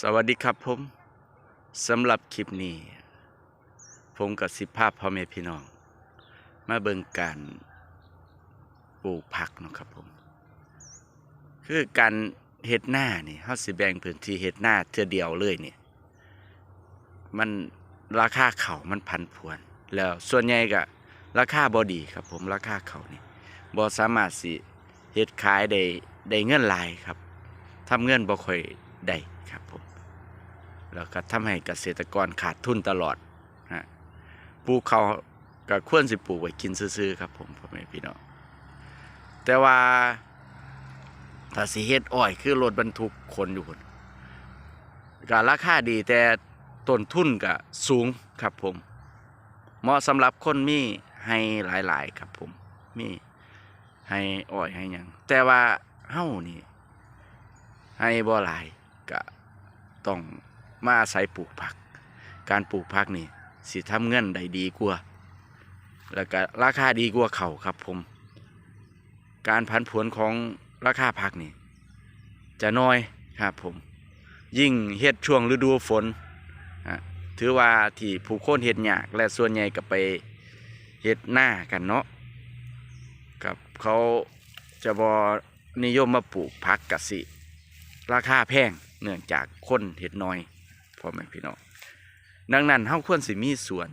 สวัสดีครับผมสำหรับคลิปนี้ ผมกับสิภาพพ่อแม่พี่น้อง มาเบิ่งการปลูกผักนะครับผม คือการเฮ็ดหน้านี่เฮาสิแบ่งพื้นที่เฮ็ดหน้าเทื่อเดียวเลยเนี่ยมันราคาเขามันพันผวน แล้วส่วนใหญ่ก็ราคาบ่ดีครับผมราคาเขานี่บ่สามารถสิเฮ็ดขายได้ได้เงินลายครับทำเงินบ่ค่อยได้ แล้วก็ทำให้เกษตรกรขาดทุนตลอดฮะปลูกเขาวก็ควรสิปลูกไว้กินซื่อๆครับผมพ่อแม่พี่น้องแต่ว่าถ้าสิเฮ็ดอ้อยคือรถบรรทุกคนอยู่คนก็ราคาดีแต่ต้นทุนก็สูงครับผม เหมาะสำหรับคนมีให้หลาย ๆ ครับผมมีให้อ้อยให้ยังแต่ว่าเฮ้านี่ให้บ่หลายก็ต้อง มาอาศัยปลูกผัก การปลูกผักนี่สิทำเงินได้ดีกว่า แล้วก็ราคาดีกว่าเขาครับผม การผันผวนของราคาผักนี่จะน้อยครับผม ยิ่งเฮ็ดช่วงฤดูฝน ถือว่าที่ผู้คนเฮ็ดยากและส่วนใหญ่ก็ไปเฮ็ดหน้ากันเนาะกับเขาจะบอนิยมมาปลูกผักกสิ ราคาแพงเนื่องจากคนเห็ดน้อย พ่อแม่พี่น้องดังนั้นเฮาควรสิมีส่วน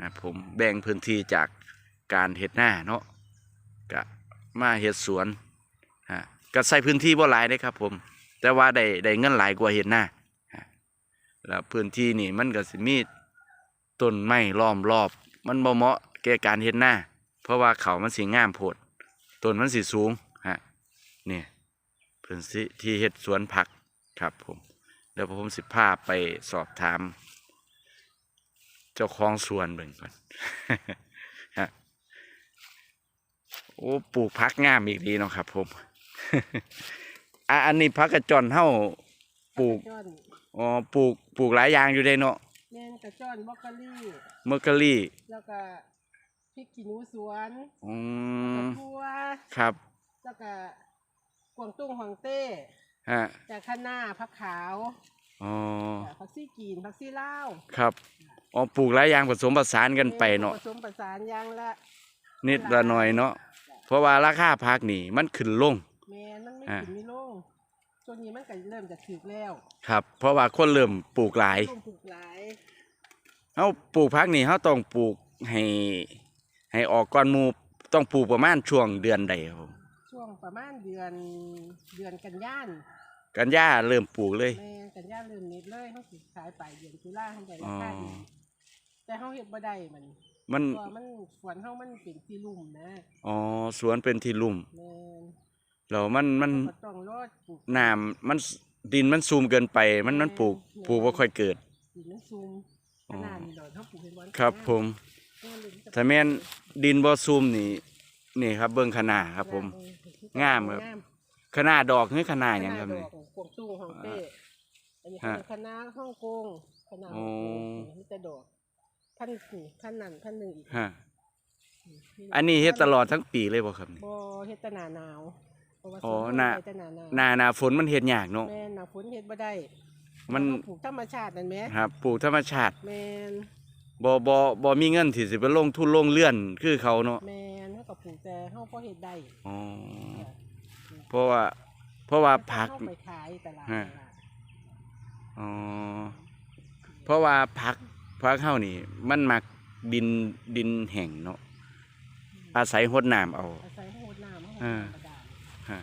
นะผมแบ่งพื้นที่จากการเห็ดหน้าเนาะก็มาเห็ดสวนฮะก็ใส่พื้นที่บ่หลายเด้ครับ ผม แต่ว่าได้ได้เงินหลายกว่าเห็ดหน้าฮะแล้วพื้นที่นี่มันก็สิมีต้นไม้ล้อมรอบ มันบ่เหมาะแก่การเห็ดหน้า เพราะว่าเขามันสิงามโพดต้นมันสิสูงฮะนี่พื้นที่ที่เฮ็ดสวนผักครับผม เดี๋ยวผมสิพาไปสอบถาม เจ้าของสวนเบิ่งก่อนฮะโอ้ปลูกผักงามอีกดีเนาะครับ ผมอะอันนี้ผักกระจอนเฮาปลูกจ้อนอ๋อปลูกปลูกหลายอย่างอยู่ได้เนาะแมงกระจ้อนบรอกโคลี่เมอร์กอรี่แล้วก็พริกขี้หนูสวนอืกระมพัวครับ แล้วก็กวางตุ้งฮองเต้ ฮะจากข้างหน้าผักขาวอ๋อจากผักซี่กีนผักซี่ลาวครับอ๋อปลูกหลายอย่างผสมผสานกันไปเนาะผสมประสานอยางละนิดละหน่อยเนาะเพราะว่าราคาผักนี่มันขึ้นลงแมนมันไม่อ่าถึงไม่ลงช่วงนี้มันก็เริ่มจะถึกแล้ว ครับ เพราะว่าคนเริ่มปลูกหลายลงถูกหลายเฮาปลูกผักนี่เฮาต้องปลูกให้ให้ออกก่อนหมู่ต้องปลูกประมาณช่วงเดือนใดครับผมช่วง ประมาณเดือนเดือนกันยานกันยาเริ่มปลูกเลย แมนกันยานเริ่มนิดเลยเขาสิขายไปเดือนตุลาเขาจะราอ๋อคาดีแต่เขาเฮ็ดบ่ได้มันมันเพราะว่ามันสวนเฮามันเป็นที่ลุ่มนะอ๋อสวนเป็นที่ลุ่มแม่นแล้วมันมันก็ต้องรอดปลูก น้ำมันดินมันซูมเกินไป มันมันปลูกปลูกบ่ค่อยเกิด ดินมันซุมอ๋ขอนาดนี้ดอกเฮาปลูกเห็นบ่ครับผมถ้าแม่นดินบ่ซูมนี่นี่ครับเบิ่งขนาดครับผม งามครับขนาดดอกนี่ขนาดหยังครับนี่นี่กวางตุ้งของเต้อันนี้ฮะคือคณะฮ่องกงคณะอ๋ฮ่อองกงมีแต่ดอกพันนี่พันนั่นพันหนึงอีกฮะอันนี้เฮ็ดตลอดทั้งปีเลยบ่ครับนี่บ่เฮ็ดแต่หน้าหนาวเพราะว่าอ๋อสวหน้าเฮ็ดแต่หน้าหนาวหน้าหน้าฝนมันเฮ็ดยากเนาะแม่นหน้าฝนเฮ็ดบ่ได้มันเราปลูกธรรมชาตินั่นแหมครับปลูกธรรมชาติแม่น บ่บ่บ่มีเงินที่สิไปลงทุนลงเลื่อนคือเขาเนาะแม่นเฮาก็ปลูกแต่เฮาพอเฮ็ดได้อ๋อเพราะว่า เพราะว่าผักเฮาไปขายตลาดฮะตลาดอ๋อเพราะว่าผักผักเฮานี่ มันมักดินดินแห้งเนาะอาศัยรดน้ำเอา อาศัยโหดน้ำอ่าเฮาธรรมดาฮะ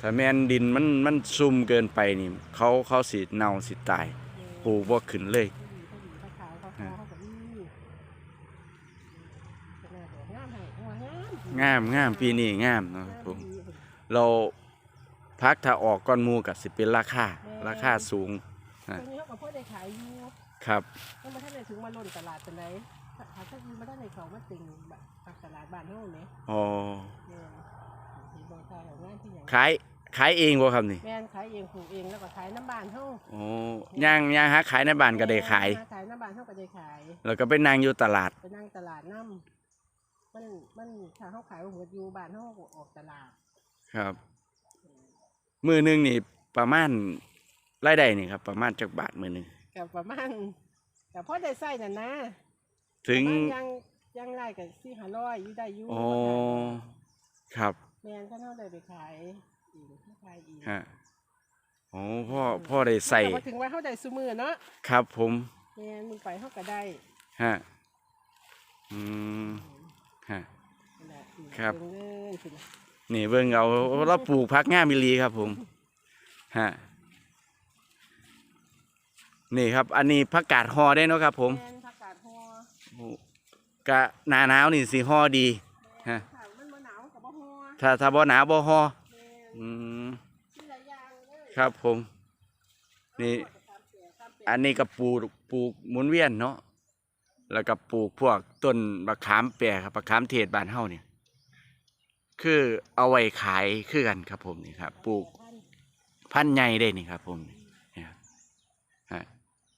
ถ้าแม่นดินมันมันซุ่มเกินไปนี่ เขาเขาสิเน่าสิตายปลูกบ่ขึ้นเลย ผู้หญิงผู้หญิงขาวขาวขาวเขาก็มีขนาดดอกงามให้หัว งามงามงามปีนี้งามเนาะครับผมงามดีเราพักถ้าออกก้อนหมูกับสิเป็นราคาราคาสูง ตรงนี้เขาก็พอได้ขายอยู่ครับยังไม่ทันได้ถึงมาล้นตลาดเป็นไรถ้าถ้าอื่นมาได้ในเขามาติงแบบปักตลาดบ้านเฮาไหมอ๋อแม่นสิบอกขายของงานที่หยังขายขายเองบ่ครับนี่แม่นขายเองปลูกเองแล้วก็ขายน้ำบ้านเฮาอ๋อย่างย่างหาขายในบ้านก็ได้ขายแม่นขายน้ำบ้านเฮาก็ได้ขาย แล้วก็ไปนั่งอยู่ตลาดไปนั่งตลาดน้ำ มันมันถ้าเขาขายหมดอยู่บ้านเขาก็ออกตลาดครับ มือหนึงนี่ประมาณรายได้นี่ครับ ประมาณจักบาทมื้อหนึงกับประมาณกับพ่อได้ใส่น่ะนะถึงประมาณยังยังไล่กับสี่ห้าร้อยอยู่ได้อยู่อ๋อครับแมนก็เท่าได้ไปขายอีกไม่ขายอีกฮะโอ้พ่อพ่อได้ใส่แต่ว่าถึงว่าเขาได้ซุมือเนาะครับผมแมนมึงไปเขาก็ได้ฮะอืม ฮะนั่นแหละครับเงเลยสินะนี่เบิ่งเอาเราปลูกพักง่ามมิลีครับผมฮะนี่ครับ อันนี้ผักกาดฮอได้เนาะครับ ผมแมนผักกาดฮอกะหนาหนาวนี่สิฮอดีฮะถ้ามันบ่หนาวกับบ่ฮอถ้าถ้าบ่หนาวบ่ฮอแมนอืมมีหลายอย่างเลยครับผม นี่ตามเสียตามเสียอันนี้ก็ปลูกปลูกหมุนเวียนเนาะ แล้วก็ปลูกพวกต้นมะขามแปรครับมะขามเทศบ้านเฮาเนี่ยคือเอาไว้ขายคือกันครับผมนี่ครับปลูกพันธุ์ใหญ่ได้นี่ครับผมนี่ครับฮะ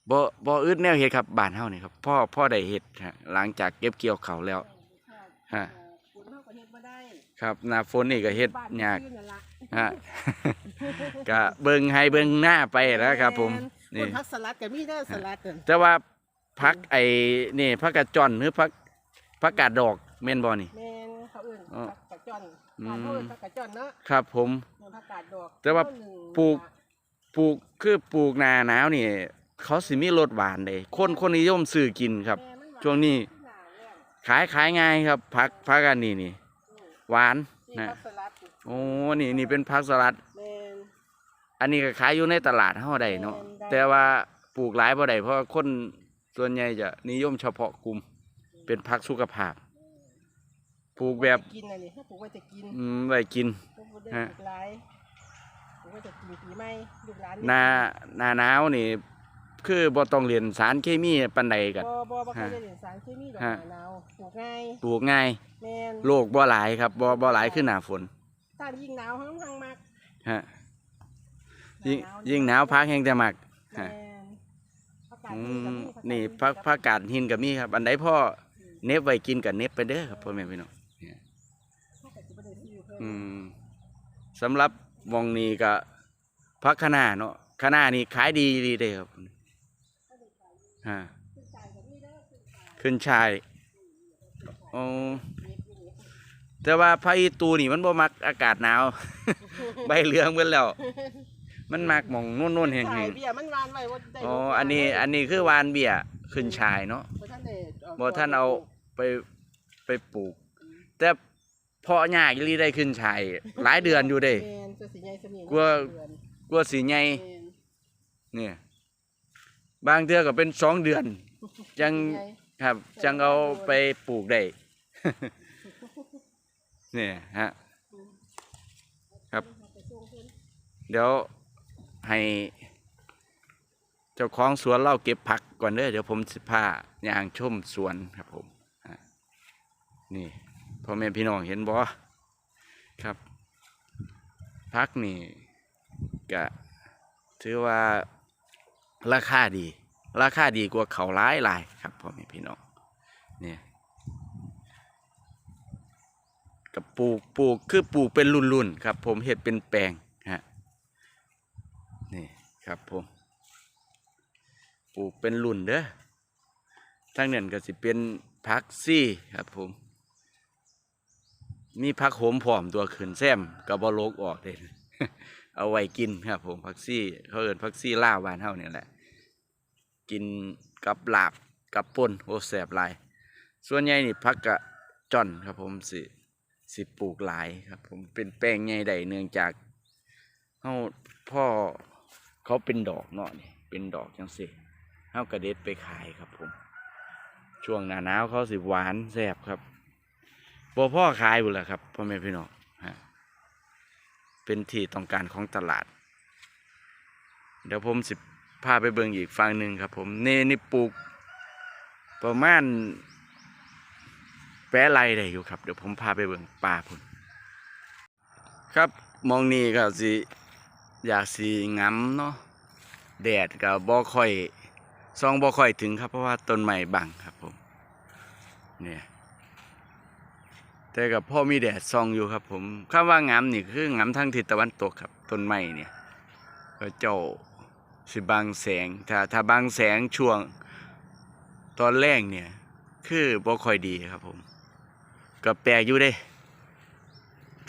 บ่บ่อึดแนวเฮ็ดครับบ้านเฮานี่ครับพ่อพ่อได้เฮ็ดฮะหลังจากเก็บเกี่ยวเขาวแล้วฮะฝนเขาก็เฮ็ดบ่ได้ครับหน้าฝนนี่ก็เฮ็ดบ้านยากชื่อนั่นล่ะฮะก็เบิ่งให้เบิ่งหน้าไปแล้วครับ ผมแนนี่คนพักสลัดก็มีเด้อสลัดนั่นแต่ว่า พักไอ้นี่พักกระจอนหรือพักพักกาดดอกแม่นบ่นี่ แม่นเขาเอิ้นอ๋อผักกระจ่อนอืมบ้านเขาเอิ้นผักกระจ่อนเนาะครับผมแม่นผักกาดดอกแต่ว่าต้นหนึ่งปลูก ปลูกคือปลูกหนาหนาวนี่เขาสิมีรสหวานเด้คนคนนิยมซื้อกินครับแม่มันหาช่วงนี้หนาแรงขายขายง่ายครับพักพักอันนี้นี่อืมหวานนี่นะผักสลัดนี่โอ้นี่นี่เป็นผักสลัด แม่นอันนี้ก็ขายอยู่ในตลาดเฮาได้เนาะแม่นได้ แต่ว่าปลูกหลายบ่ได้เพราะว่าคน ส่วนใหญ่จะนิยมเฉพาะกลุ่มเป็นผักสุขภาพ ปลูกแบบกินอันนี้ถ้าปลูกไว้จะกินอืมไว้กิน ปลูกไว้ได้ฮะปลูกหลายปลูกไว้จะกินปีใหม่ลูกหลานหน้าหน้าหนาวนี่ คือบ่ต้องเรียนสารเคมีปานใดกัน บ่บ่บ่เคยฮะได้เรียนสารเคมีดอกฮะหนาวปลูกง่ายปลูกง่ายแม่นโรคบ่หลายครับบ่บ่หลายขึ้นหน้าฝนถ้ายิ่งหนาวห้างห้างมากฮะยิ่งยิ่งหนาวพักแห้งแต่มักแม่ฮะนผัก กาดอืนี่ก็มมีผักกาดนี่พักพักกาดหินก็มีครับ อันใดพ่อเน็บไว้กินก็เน็บไปเด้อครับพ่อแม่พี่น้องผักกาดสิบ่ได้ซื้อเพิ่นอืมสำหรับวงนี้ก็พักคะน้าเนาะคะน้านี่ขายดีดีเด้ครับฮะขึ้นใจก็มีเด้อขึ้นใจขึ้นชายอ๋อเม็ดอยู่นี่แต่ว่าพระอีตูนี่มันบ่มักอากาศหนาว ใบเหลืองเบิ่นแล้ว มันมักหมองนุ่นๆแห้ใช่งเบี้ยมันวานไว้ว่าได้ๆอ๋ออันนี้อันนี้คือวานเบี้ยขึ้นชายเนาะ บ่ท่านได้กบ่ท่านเอา ไปไปปลูก แต่เพาะยากอีหลีได้ขึ้นชาย หลายเดือนอยู่เด้ แม่นตัวสีใหญ่สนิทกลัวกว่าสิใหญ่ แม่นเนี่ย บางเทื่อก็เป็นสองเดือนจัง ใหญ่ ครับจังเอาไปปลูกได้ เนี่ยฮะ ครับไปส่งเพิ่นเดี๋ยว ให้ เจ้าของสวนเล่าเก็บผักก่อนเด้อเดี๋ยวผมสิพาย่างชมสวนครับผมนี่พ่อแม่พี่น้องเห็นบ่ครับผักนี่ก็ถือว่าราคาดี ราคาดีกว่าเขาวหลายหลายครับพ่อแม่พี่น้องเนี่ยกับปลูกปลูกคือปลูกเป็นรุ่นๆครับ ผมเห็ดเป็นแปลง ครับผมปลูกเป็นรุ่นเด้อทั้งนั้นก็สิเป็นพักซี่ครับผม มีพักโหมพร้อมตัวขืนแซมกับบอลกออกเด้เอาไว้กินครับผมพักซี่เขาเอินพักซี่ล่าวานเฮาเนี่ยแหละ กินกับลาบกับป่นโอแสบลาย ส่วนใหญ่นี่พักกะจอนครับผมสิสิปลูกหลายครับผมเป็นแปลงใหญ่ใดเนื่องจากเฮาพ่อ เขาเป็นดอกเนาะนี่เป็นดอกจังสิเฮากระเด็ดไปขายครับผม ช่วงหน้าหนาวเขาสิหวานแซ่บครับบ่พ่อขายบุแหละครับพ่อแม่พี่น้องฮะเป็นที่ต้องการของตลาด เดี๋ยวผมสิพาไปเบิ่งอีกฝั่งหนึ่งครับ ผมนี่นี่ปลูก ประมาณแปะไรได้อยู่ครับ เดี๋ยวผมพาไปเบิ่งป่าพุ่นครับมองนี่ก็สิ อยากสีงำเนาะแดดก็บ่ค่อยซองบ่ค่อยถึงครับ เพราะว่าต้นไม้บังครับผมเนี่ยแต่กับพ่อมีแดดซองอยู่ครับ ผมคำว่างามนี่คืองามทางทิศตะวันตกครับต้นไม้เนี่ยก็เจ้าสิบังแสงถ้าถ้าบังแสงช่วงตอนแรกเนี่ย คือบ่ค่อยดีครับผมก็แปลกอยู่เด้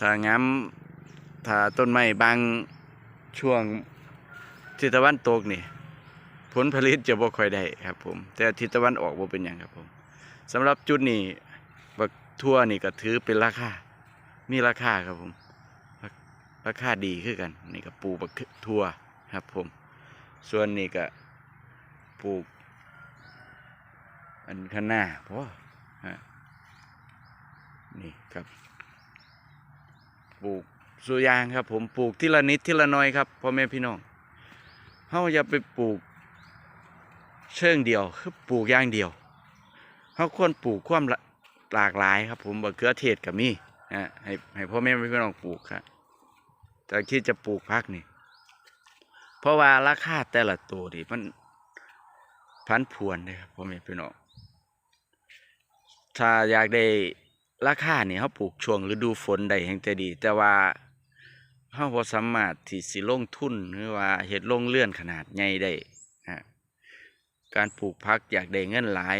ถ้าง้ำถ้าต้นไม้บาง ช่วงทิศตะวันตกนี่ ผลผลิตจะบ่ค่อยได้ครับผม แต่ทิศตะวันออกบ่เป็นหยังครับผมสำหรับจุดนี้บักทั่วนี่ก็ถือเป็นราคา มีราคาครับผม ราคาดีคือกัน นี่ก็ปลูกบักทั่วครับผม ส่วนนี้ก็ปลูก อันข้างหน้าเพราะนี่ครับ ปลูก สุยางครับผมปลูกทีละนิดทีละน้อยครับพ่อแม่พี่น้องเฮาอย่าไปปลูก เชิงเดียวคือปลูกอย่างเดียวเฮาควรปลูกความหลากหลายครับ ผมบะเขือเทศก็มีฮะให้ให้พ่อแม่พี่น้องปลูกครับแต่คิดจะปลูกพักนี่เพราะว่าราคาแต่ละตัวนี่มันพันผวนเลยครับพ่อแม่พี่น้องถ้าอยากได้ราคาเนี่ยเขาปลูกช่วงฤดูฝนได้แห่งจะดี แต่ว่า เขาบ่สามารถที่สิลงทุนหรือว่าเฮ็ดลงเลื่อนขนาดใหญ่ได้ฮะการปลูกพักอยากได้เงินหลาย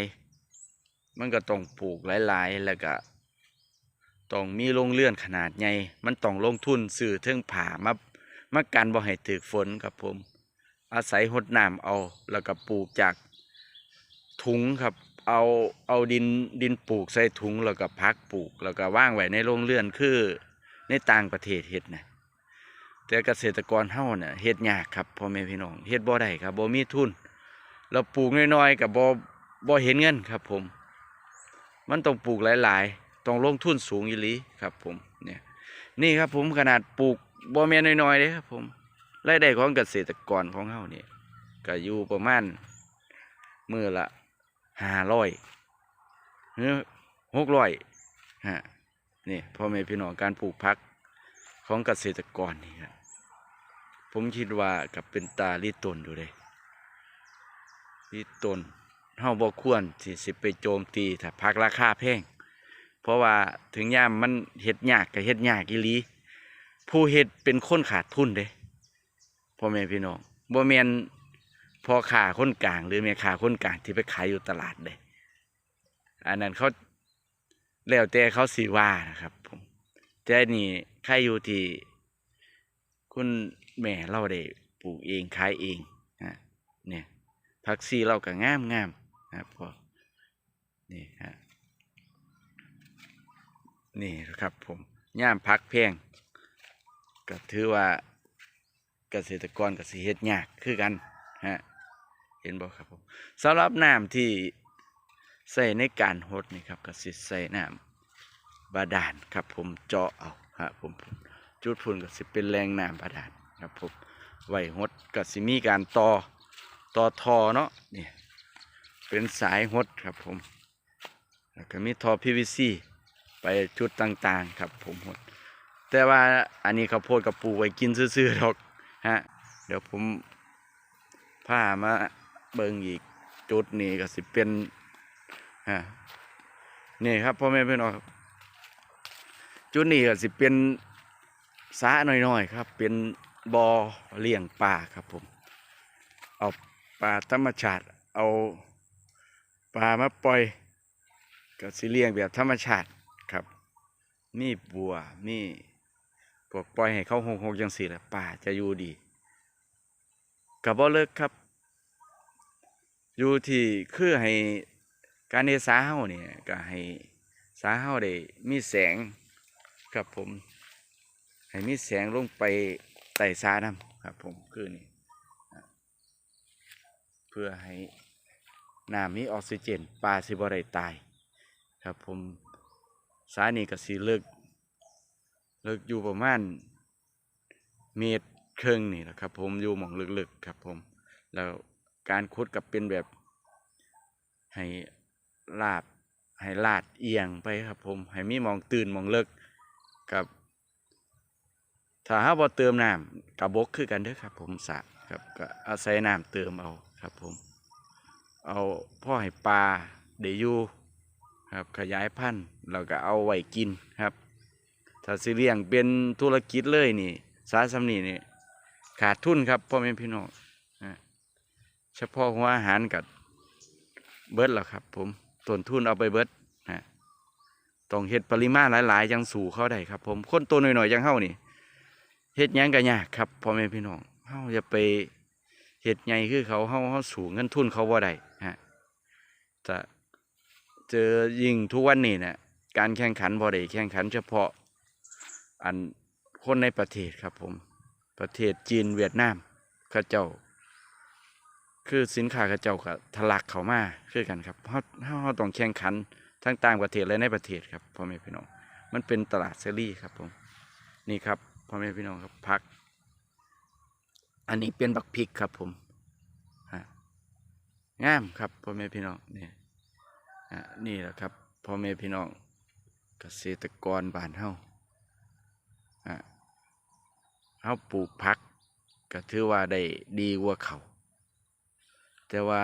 มันก็ต้องปลูกหลายๆ แล้วก็ต้องมีโรงเลื่อนขนาดใหญ่ มันต้องลงทุนซื้อเทิงผ่ามามากันบ่ให้ถึกฝนครับผม อาศัยหดน้ำเอา แล้วก็ปลูกจากถุงครับ เอาเอาดินดินปลูกใส่ถุงแล้วก็พักปลูก แล้วก็ว่างไว้ในโรงเรือนคือในต่างประเทศเฮ็ดนะ แต่เกษตรกรเฮาเนี่ยเฮ็ดยากครับพ่อแม่พี่น้องเฮ็ดบ่ได้ครับบ่มีทุนเราปลูกน้อยๆกับบ่บ่เห็นเงินครับผม มันต้องปลูกหลายๆ ต้องลงทุนสูงอีหลีครับผมเนี่ยนี่ครับผมขนาดปลูกบ่แม่นน้อยๆเด้ครับผมรายได้ของเกษตรกรของเฮานี่ก็อยู่ประมาณมือละห้าร้อยหรือหกร้อยฮะนี่พ่อแม่พี่น้องการปลูกพักของเกษตรกรนี่ครับ ผมคิดว่ากับเป็นตาลิตนอยู่เลยลิตนเฮาบ่ควรที่สิไปโจมตีถ้าพักราคาแพงเพราะว่าถึงยามมันเฮ็ดยากก็เฮ็ดยากอีหลี ผู้เฮ็ดเป็นคนขาดทุนเด้พ่อแม่พี่น้องบ่แม่นพอขาคนกลาง หรือแม่ขาคนกลางที่ไปขายอยู่ตลาดเด้อันนั้นเขาแล้วแต่เขาสิว่านะครับผมแต่นี่ใครอยู่ที่คุณ แม่เราได้ปลูกเองขายเองฮะเนี่ยผักซีเราก็งามงามนะครับพอนี่ฮะนี่นะครับผมย่ามพักแพงก็ถือว่าเกษตรกรกับสิเฮ็ดยากคือกันฮะเห็นบ่ครับผมสำหรับน้ำที่ใส่ในการหดนี่ครับก็สิใส่น้ำบาดาลครับผมเจาะเอาฮะผมจุดพุ่นก็สิเป็นแรงน้ำบาดาล ครับผมไว้หดก็สิมีการต่อต่อทอเนาะนี่เป็นสายหดครับผมแล้วก็มีทอ PVC ไปจุดต่างๆครับผมหดแต่ว่าอันนี้ข้าวโพดกับปูไว้กินซื่อๆหรอกฮะเดี๋ยวผมพามาเบิ่งอีกจุดนี้ก็สิเป็นฮะนี่ครับพ่อแม่พี่น้องครับจุดนี้ก็สิเป็นสระน้อยๆครับ เป็น บ่อเลี้ยงปลาครับผม เอาปลาธรรมชาติ เอาปลามาปล่อยก็สิเลี้ยงแบบธรรมชาติครับ มีบัวมีพวกปล่อยให้เขาหงหงจังสี่แหละป่าจะอยู่ดีกับบ่เลิกครับ อยู่ที่คือให้การเนสาเฮาเนี่ยก็ให้สาเฮาได้มีแสงครับผม ให้มีแสงลงไป ใต้สาน้ำครับ ผมคือนี่เพื่อให้น้ำมีออกซิเจนปลาสิบได้ตาย ครับผมสานี่ก็สิเลิกเลิกอยู่ประมาณเมตรครึ่งนี่แหละครับ ผมอยู่หมองลึกๆครับ ผม แล้วการขุดกับเป็นแบบให้ลาบให้ลาดเอียงไปครับ ผมให้มีมองตื่นมองเลิกกับ ถ้าหาบ่เติมน้ำกับบกคือกันเด้อครับ ผมสระครับก็อาศัยน้ำเติมเอาครับผม เอาพ่อให้ปลาได้อยู่ครับขยายพันธุ์แล้วก็เอาไว้กินครับ ถ้าสิเลี้ยงเป็นธุรกิจเลยนี่ สาสำนีนี่ขาดทุนครับพ่อแม่พี่น้องเฉพาะหัวอาหารกับเบิร์ดแล้วครับ ผมต้นทุนเอาไปเบิดนะต้องเฮ็ดปริมาณหลาย ๆ ยังสู่เข้าได้ครับ ผมคนตัวหน่อยๆยังเฮานี่ เฮ็ดยังก็ยากครับพ่อแม่พี่น้องเฮาอย่าไปเฮ็ดใหญ่คือเขาเฮาเฮาสูงเงินทุนเขาบ่ได้ฮะจะเจอยิ่งทุกวันนี้นี่ยการแข่งขันบ่ได้แข่งขันเฉพาะอันคนในประเทศครับผมประเทศจีนเวียดนามเขาเจ้า คือสินค้าเขาเจ้าก็ทะลักเข้ามาคือกันครับเฮาเฮาเฮาต้องแข่งขันทั้งต่างประเทศและในประเทศครับพ่อแม่พี่น้องมันเป็นตลาดเสรีครับผมนี่ครับ พ่อแม่พี่น้องครับผัก อันนี้เป็นบักพริกครับผมงามครับพ่อแม่พี่น้องนี่นี่แหละครับพ่อแม่พี่น้องเกษตรกรบ้านเฮาอะเฮาปลูกผักก็ถือว่าได้ดีกว่าเขาแต่ว่า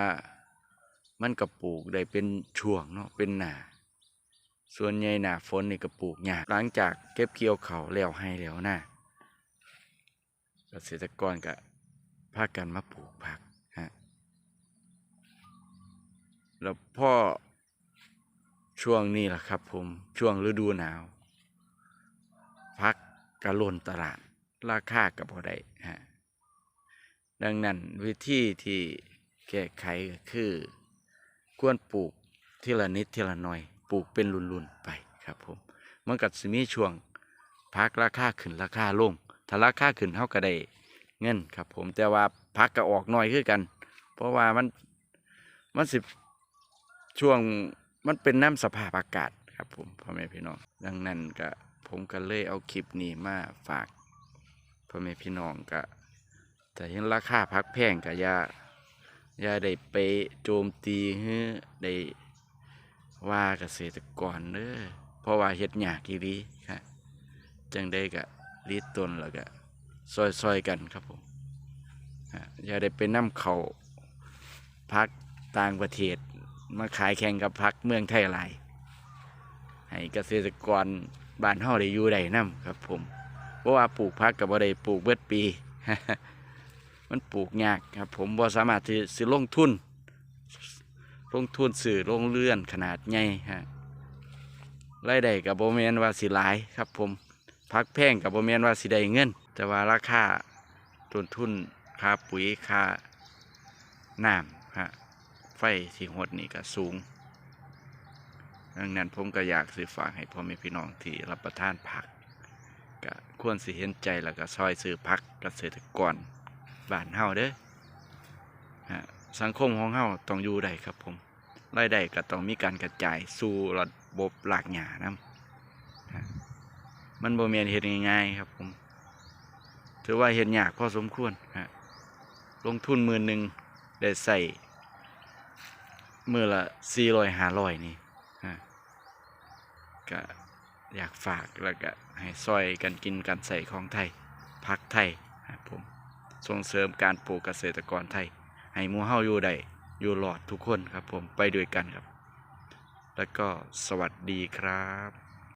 มันก็ปลูกได้เป็นช่วงเนาะเป็นหนาส่วนใหญ่หนาฝนนี่ก็ปลูกยากหลังจากเก็บเกี่ยวเขาแล้วให้แล้วหน้า เกษตรกรก็พากันมาปลูกผักฮะแล้วพ่อช่วงนี้แหละครับผมช่วงฤดูหนาวพักกระลนตลาดราคากับพอได้ฮะดังนั้นวิธีที่แก้ไขก็คือควรปลูกทีละนิดทีละหน่อย ปลูกเป็นรุ่นๆไปครับผมมันก็สิมีช่วงพักราคาขึ้นราคาลง ถ้าราคาขึ้นเท่าก็ได้เงินครับ ผมแต่ว่าพักก็ออกน้อยคือกัน เพราะว่ามันมันสิบช่วงมันเป็นน้ำสภาพอากาศครับผมพ่อแม่พี่น้อง ดังนั้นก็ผมก็เลยเอาคลิปนี้มาฝากพ่อแม่พี่น้องก็แต่เห็นราคาพักแพงก็อย่าอย่าได้ไปโจมตีเฮ้ได้ว่าเกษตรกรเด้อเพราะว่าเฮ็ดยากอีหลีครับจังได้ก็ รีดต้นแล้วก็ซอยๆกันครับผมอย่าได้ไปนํเขาพักต่างประเทศ มาขายแข่งกับพักเมืองไทยหลายให้เกษตรกรบ้านเฮาได้อยู่ได้นํครับผมเพราะว่าปลูกพักกับบ่ได้ปลูกเบิดปี มันปลูกยากครับ ผมบ่สามารถที่สิลงทุน ลงทุนสื่อลงเลื่อนขนาดใหญ่ฮะรายได้กับโบแมนว่าสิหลายครับผม พักแพงกับโบแมนว่าสิได้เงิน แต่ว่าราคาต้นทุนค่าปุ๋ยค่าน้ำฮะไฟที่หดนี่ก็สูง ดังนั้นผมก็อยากสิฝากให้พ่อแม่พี่น้องที่รับประทานผักก็ควรสิเห็นใจแล้วก็ซอยซื้อพักเกษตรกรบ้านเฮาเด้อฮะสังคมของเฮาต้องอยู่ได้ครับผมรายได้ก็ต้องมีการกระจายสู่ระบบหลากหญ้านะ มันบ่แม่นเฮ็ดง่ายๆครับผมถือว่าเฮ็ดยากพอสมควรฮะลงทุนมือหนึ่งได้ใส่มือละ400 500นี่ฮะก็อยากฝากแล้วก็ให้ซอยกันกินกันใส่ของไทยพักไทยครับผมส่งเสริมการปลูกเกษตรกรไทย ให้มู่เฮาอยู่ได้อยู่หลอดทุกคนครับผมไปด้วยกันครับ แล้วก็สวัสดีครับ